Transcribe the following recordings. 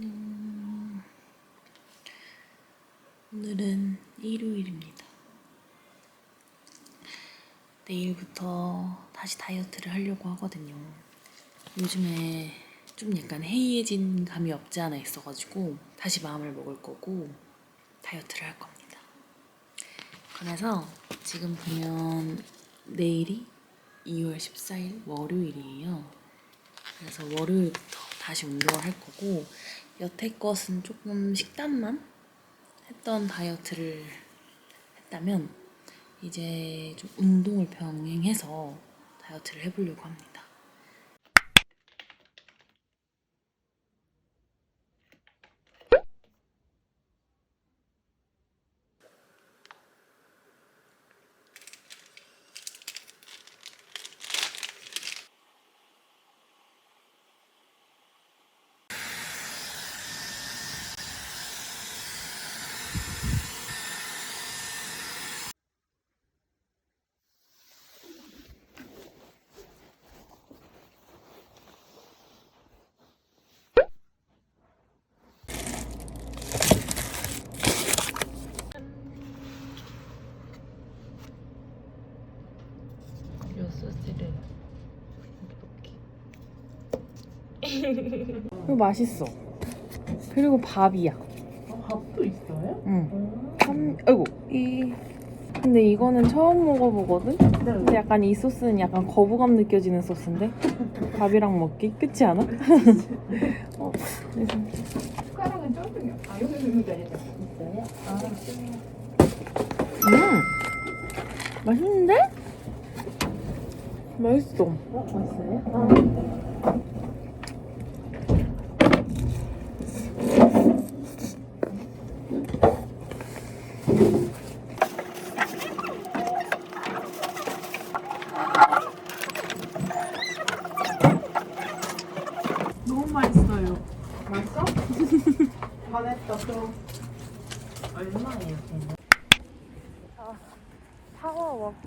안녕. 오늘은 일요일입니다. 내일부터 다시 다이어트를 하려고 하거든요. 요즘에 좀 약간 해이해진 감이 없지 않아 있어가지고 다시 마음을 먹을 거고 다이어트를 할 겁니다. 그래서 지금 보면 내일이 2월 14일 월요일이에요. 그래서 월요일부터 다시 운동을 할 거고 여태 것은 조금 식단만 했던 다이어트를 했다면 이제 좀 운동을 병행해서 다이어트를 해보려고 합니다. 요 소스를 이렇게 이거 맛있어. 그리고 밥이야. 밥도 있어요? 응. 한, 아이고 이 근데 이거는 처음 먹어보거든. 근데 약간 이 소스는 약간 거부감 느껴지는 소스인데 밥이랑 먹기 끝이 않아? 어, 그래서 숟가락은 조금 아 여기 있는 게 아니라 있어요? 아 음 맛있는데? 맛있어. 어, 왔어요? 너무 맛있어요. 맛있어? 반했다 또 얼마예요?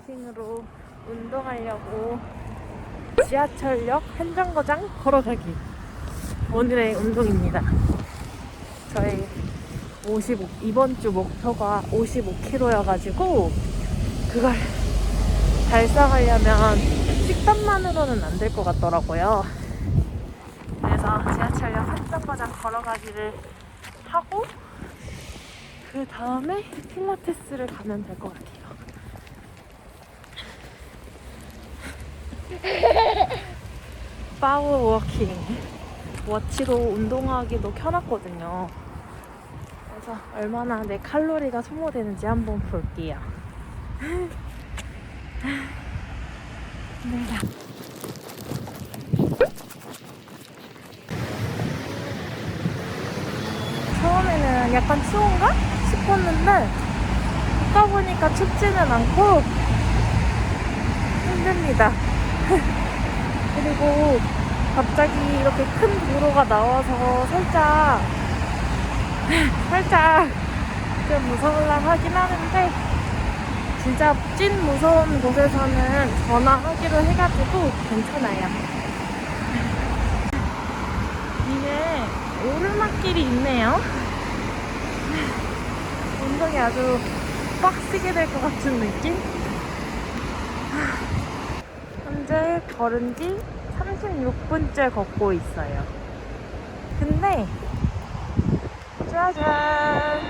파워워킹으로 운동하려고 지하철역 한정거장 걸어가기 오늘의 운동입니다. 저희 55 이번 주 목표가 55kg여가지고 그걸 달성하려면 식단만으로는 안 될 것 같더라고요. 그래서 지하철역 한정거장 걸어가기를 하고 그 다음에 필라테스를 가면 될 것 같아요. 파워 워킹 워치로 운동하기도 켜놨거든요. 그래서 얼마나 내 칼로리가 소모되는지 한번 볼게요. 힘들다. 처음에는 약간 추운가 싶었는데 걷다 보니까 춥지는 않고 힘듭니다. 그리고 갑자기 이렇게 큰 도로가 나와서 살짝 살짝 좀 무서울랑 하긴 하는데 진짜 찐 무서운 곳에서는 전화하기로 해가지고 괜찮아요. 이게 오르막길이 있네요. 운동이 아주 빡시게 될 것 같은 느낌? 현재 걸은 지 36분째 걷고 있어요. 근데, 짜잔!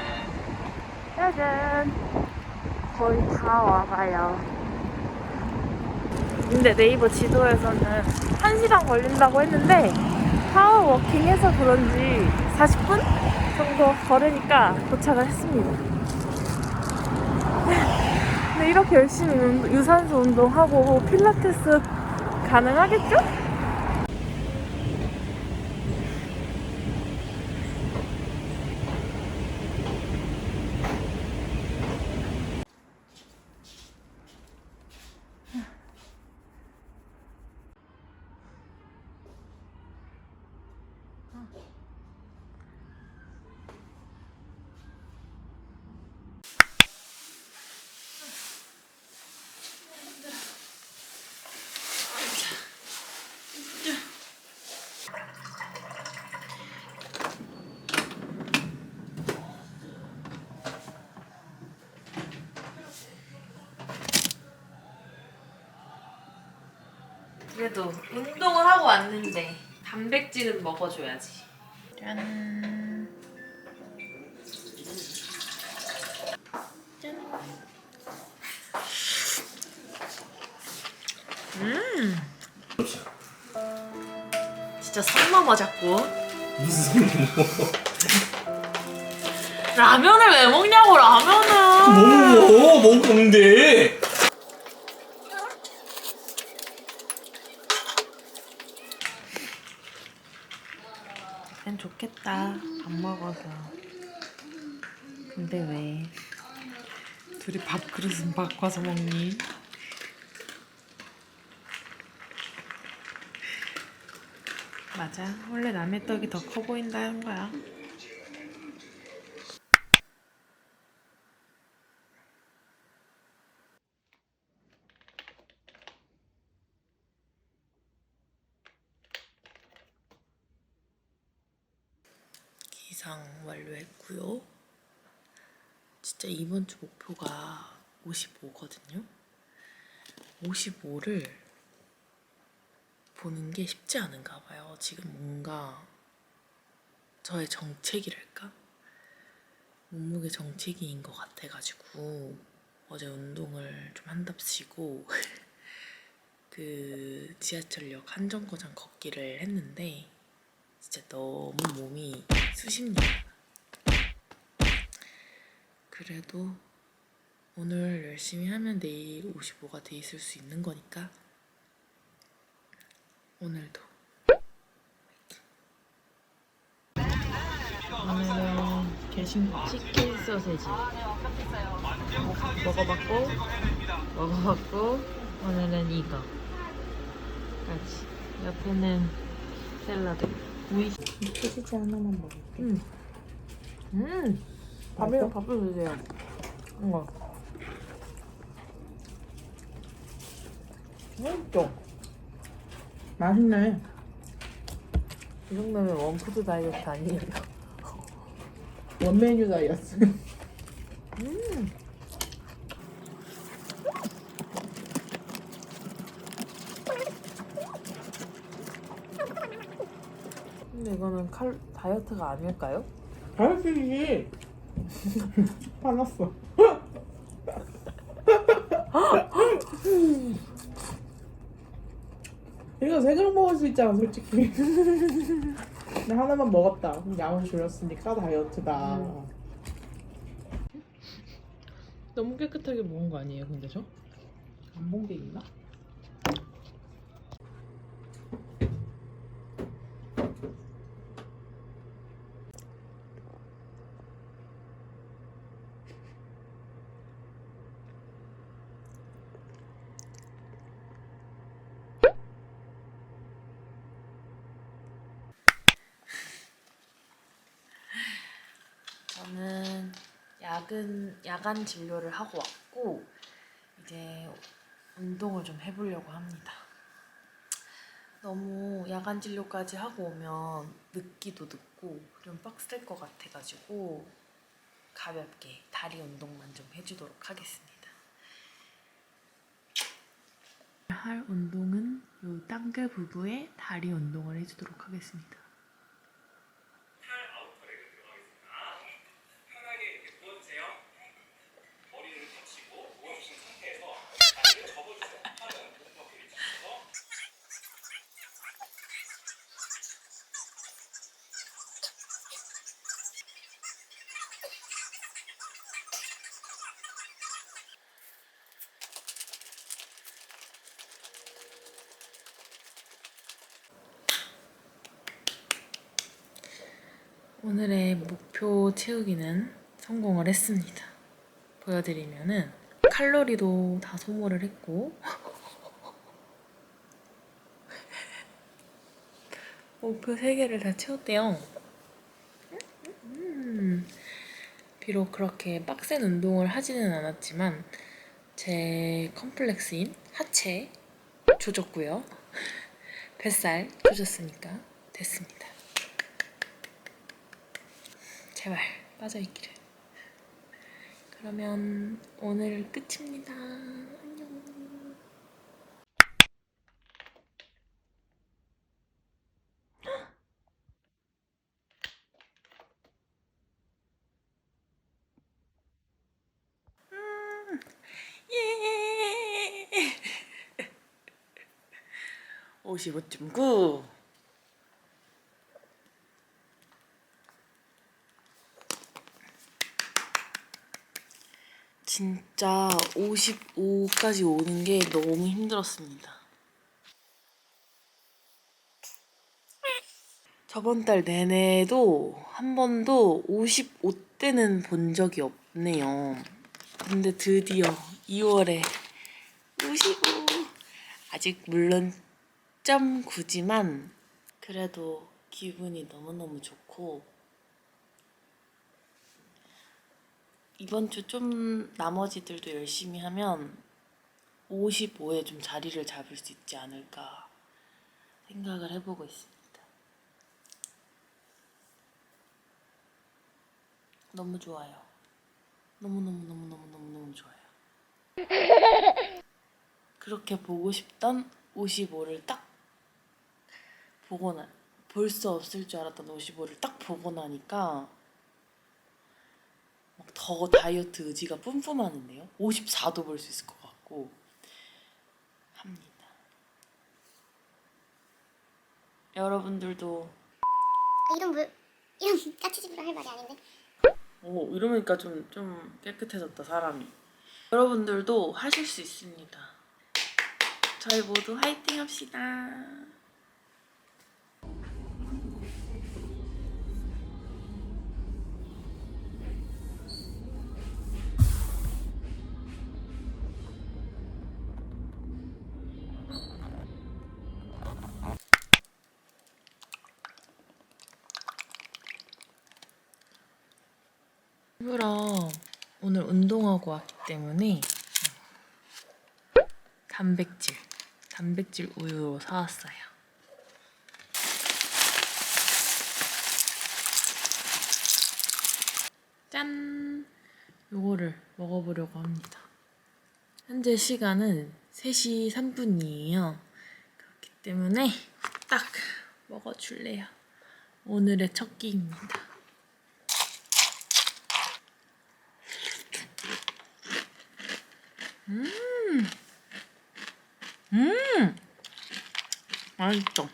짜잔! 거의 다 와가요. 근데 네이버 지도에서는 1시간 걸린다고 했는데, 파워워킹 해서 그런지 40분 정도 걸으니까 도착을 했습니다. 이렇게 열심히 운- 유산소 운동하고 필라테스 가능하겠죠? 그래도 운동을 하고 왔는데 단백질은 먹어줘야지. 짠. 짠. 음. 진짜 선 넘어 자꾸. 무슨 라면을 왜 먹냐고 라면을. 뭐 먹어 없는데 난 좋겠다. 밥 먹어서. 근데 왜? 둘이 밥그릇은 바꿔서 먹니? 맞아. 원래 남의 떡이 더 커 보인다 는 거야. 기상 완료했고요. 진짜 이번 주 목표가 55거든요. 55를 보는 게 쉽지 않은가 봐요. 지금 뭔가 저의 정체기랄까? 몸무게 정체기인 것 같아가지고 어제 운동을 좀 한답시고 그 지하철역 한정거장 걷기를 했는데 진짜 너무 몸이 수십년 그래도 오늘 열심히 하면 내일 55가 돼 있을 수 있는 거니까. 오늘도. 오늘은 개신 치킨 소세지. 먹어봤고 먹어봤고 오늘은 이거. 까지 옆에는 샐러드. 소시지 하나만 먹어. 음. 음. 밥이랑 밥을 드세요. 이거. 맛있죠? 맛있네. 이 정도면 원푸드 다이어트 아니에요? 원메뉴 다이어트. 음. 근데 이거는 칼 다이어트가 아닐까요? 다이어트지. 화났어. 이거 세 그릇 먹을 수 있잖아, 솔직히. 근데 하나만 먹었다. 그럼 양을 줄였으니까 다이어트다. 음. 너무 깨끗하게 먹은 거 아니에요, 근데 저? 안 본 게 있나? 저는 야근 야간 진료를 하고 왔고 이제 운동을 좀 해보려고 합니다. 너무 야간 진료까지 하고 오면 늦기도 늦고 좀 빡셀 것 같아가지고 가볍게 다리 운동만 좀 해주도록 하겠습니다. 할 운동은 요 땅끝 부부의 다리 운동을 해주도록 하겠습니다. 편하게 이렇게 누워주세요 머리를 붙이고 누워주신 상태에서 다리를 접어주세요 팔은 몸무게 위치에서 오늘의 목표 채우기는 성공을 했습니다. 보여드리면은 칼로리도 다 소모를 했고 목표 3개를 다 채웠대요. 음, 비록 그렇게 빡센 운동을 하지는 않았지만 제 컴플렉스인 하체 조졌고요. 뱃살 조졌으니까 됐습니다. 제발 빠져있기를. 그러면 오늘 끝입니다. 안녕. 음, 예. 55.9 진짜 55까지 오는 게 너무 힘들었습니다. 저번 달 내내도 한 번도 55대는 본 적이 없네요. 근데 드디어 2월에 55. 아직 물론 점 9지만 그래도 기분이 너무너무 좋고 이번 주 좀 나머지들도 열심히 하면 55에 좀 자리를 잡을 수 있지 않을까 생각을 해보고 있습니다. 너무 좋아요. 너무너무너무너무너무너무 좋아요. 그렇게 보고 싶던 55를 딱 보고 나, 볼 수 없을 줄 알았던 55를 딱 보고 나니까 막 더 다이어트 의지가 뿜뿜하는데요. 54도 볼 수 있을 것 같고 합니다. 여러분들도 이런 물 이런 까치집으로 할 말이 아닌데 오 이러니까 좀 좀 깨끗해졌다 사람이. 여러분들도 하실 수 있습니다. 저희 모두 화이팅 합시다. 운동하고 왔기 때문에 단백질, 단백질 우유 사왔어요. 짠! 요거를 먹어보려고 합니다. 현재 시간은 3시 3분이에요. 그렇기 때문에 딱 먹어줄래요. 오늘의 첫 끼입니다. 음! 맛있어.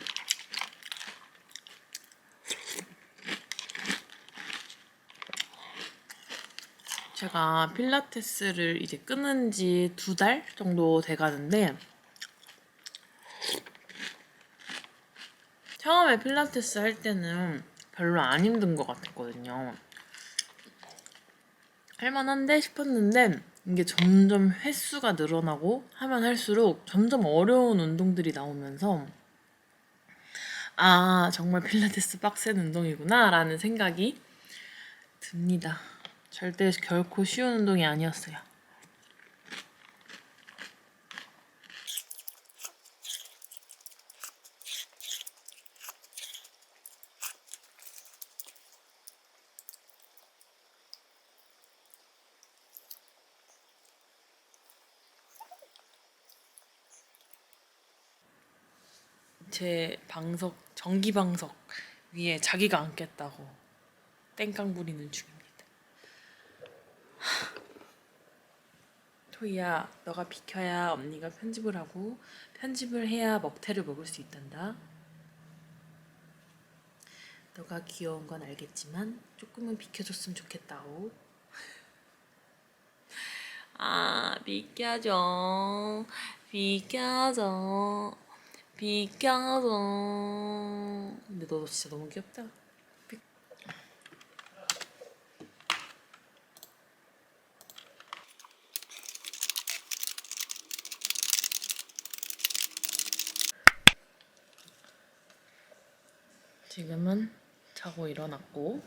제가 필라테스를 이제 끊은 지 두 달 정도 돼 가는데 처음에 필라테스 할 때는 별로 안 힘든 것 같았거든요. 할만한데 싶었는데 이게 점점 횟수가 늘어나고 하면 할수록 점점 어려운 운동들이 나오면서 아 정말 필라테스 빡센 운동이구나 라는 생각이 듭니다. 절대 결코 쉬운 운동이 아니었어요. 제 방석 전기 방석 위에 자기가 앉겠다고 땡깡 부리는 중입니다. 하. 토이야, 너가 비켜야 언니가 편집을 하고 편집을 해야 먹태를 먹을 수 있단다. 너가 귀여운 건 알겠지만 조금은 비켜줬으면 좋겠다오. 아, 비켜줘. 비켜줘. 비켜줘. 근데 너 진짜 너무 귀엽다. 비- 지금은 자고 일어났고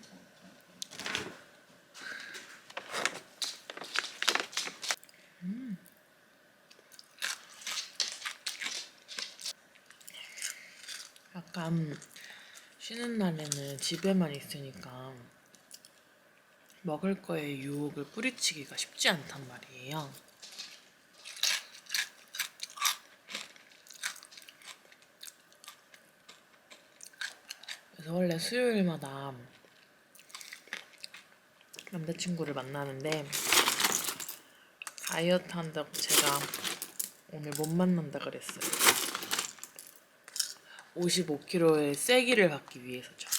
약간 쉬는 날에는 집에만 있으니까 먹을 거에 유혹을 뿌리치기가 쉽지 않단 말이에요. 그래서 원래 수요일마다 남자친구를 만나는데 다이어트 한다고 제가 오늘 못 만난다 그랬어요. 55kg의 쐐기를 받기 위해서죠.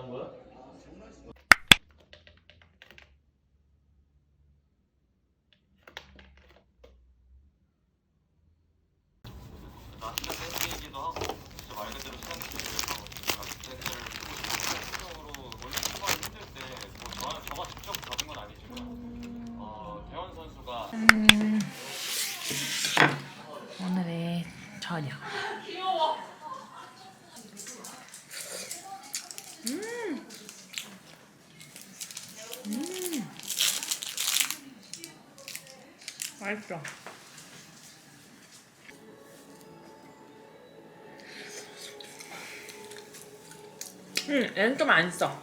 판장이 어, 이전에 좀 일찍 도착을 했는데요. 심판이 들어오지 않다가 이번 스모킹 토너먼트에서 주심으로 들어오게 됐습니다. 네, 그동안은 영국의 스티퍼 워스 심판장이 계속 뭐였어? 지금 딴 거야? 나한테 땡기기도 하고 진짜 말 그대로 시간 끌기도 하고 제가 땡기를 보고 싶어서 원래 스코어 힘들 때뭐 저, 저가 직접 잡은 건 아니지만 어, 대원 선수가 오늘의 저녁. 음. 음. 맛있어. 응, 얘는 좀 안 써.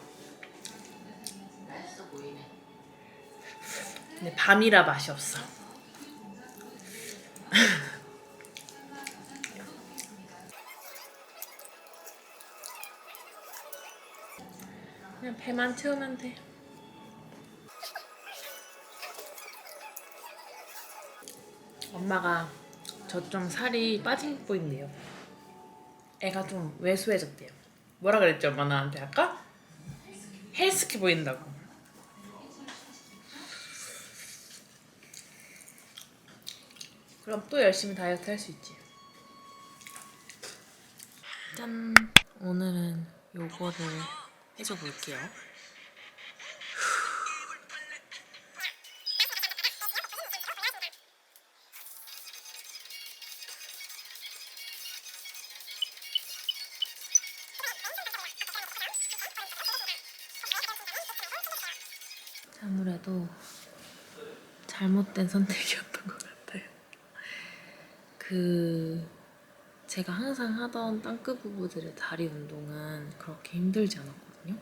근데 밤이라 맛이 없어. 그냥 배만 채우면 돼. 엄마가 저 좀 살이 빠진 보인대요. 애가 좀 왜소해졌대요. 뭐라 그랬죠, 엄마 나한테 아까? 헬스케 보인다고. 그럼 또 열심히 다이어트 할 수 있지. 짠! 오늘은 요거를 해줘 볼게요. 아무래도 잘못된 선택이었던 것 같아요. 그 제가 항상 하던 땅끝 부부들의 다리 운동은 그렇게 힘들지 않았거든요.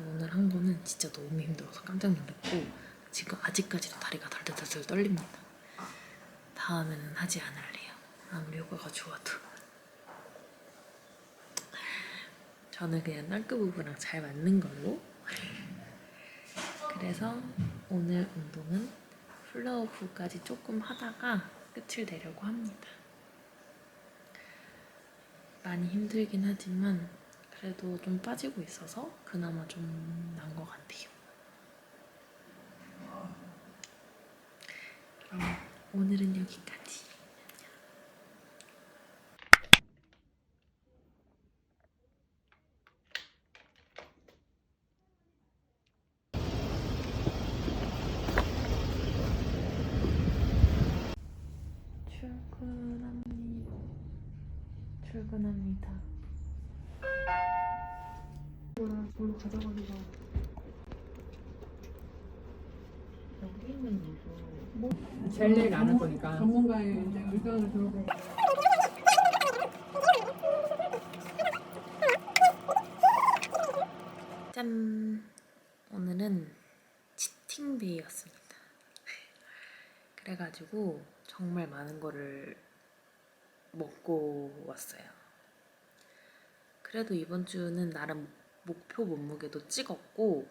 오늘 한 거는 진짜 너무 힘들어서 깜짝 놀랐고 지금 아직까지도 다리가 덜덜덜 떨립니다. 다음에는 하지 않을래요. 아무리 효과가 좋아도. 저는 그냥 땅끝 부부랑 잘 맞는 걸로. 그래서 오늘 운동은 플라워풀까지 조금 하다가 끝을 내려고 합니다. 많이 힘들긴 하지만 그래도 좀 빠지고 있어서 그나마 좀 나은 것 같아요. 그럼 오늘은 여기까지. 출근합니다. 출근합니다. 젤 얘기 안할 거니까. 전문가의 이제 의견을 들어보고. 짠! 오늘은 치팅데이였습니다. 그래가지고 정말 많은 거를 먹고 왔어요. 그래도 이번 주는 나름 목표 몸무게도 찍었고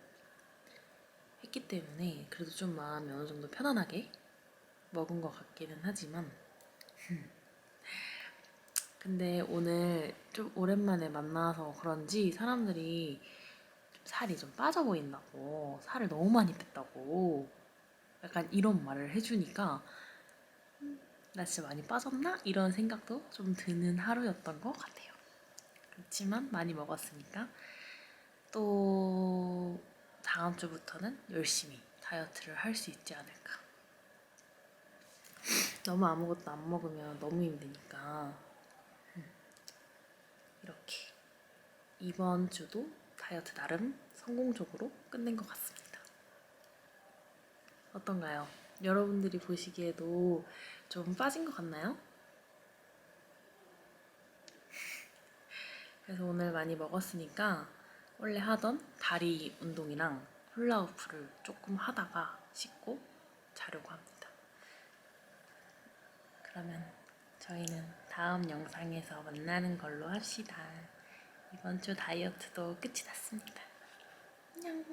했기 때문에 그래도 좀 마음이 어느 정도 편안하게 먹은 것 같기는 하지만 근데 오늘 좀 오랜만에 만나서 그런지 사람들이 좀 살이 좀 빠져 보인다고 살을 너무 많이 뺐다고 약간 이런 말을 해주니까 음, 나 진짜 많이 빠졌나? 이런 생각도 좀 드는 하루였던 것 같아요. 그렇지만 많이 먹었으니까 또 다음 주부터는 열심히 다이어트를 할 수 있지 않을까. 너무 아무것도 안 먹으면 너무 힘드니까 음, 이렇게 이번 주도 다이어트 나름 성공적으로 끝낸 것 같습니다. 어떤가요? 여러분들이 보시기에도 좀 빠진 것 같나요? 그래서 오늘 많이 먹었으니까 원래 하던 다리 운동이랑 훌라후프를 조금 하다가 씻고 자려고 합니다. 그러면 저희는 다음 영상에서 만나는 걸로 합시다. 이번 주 다이어트도 끝이 났습니다. 안녕.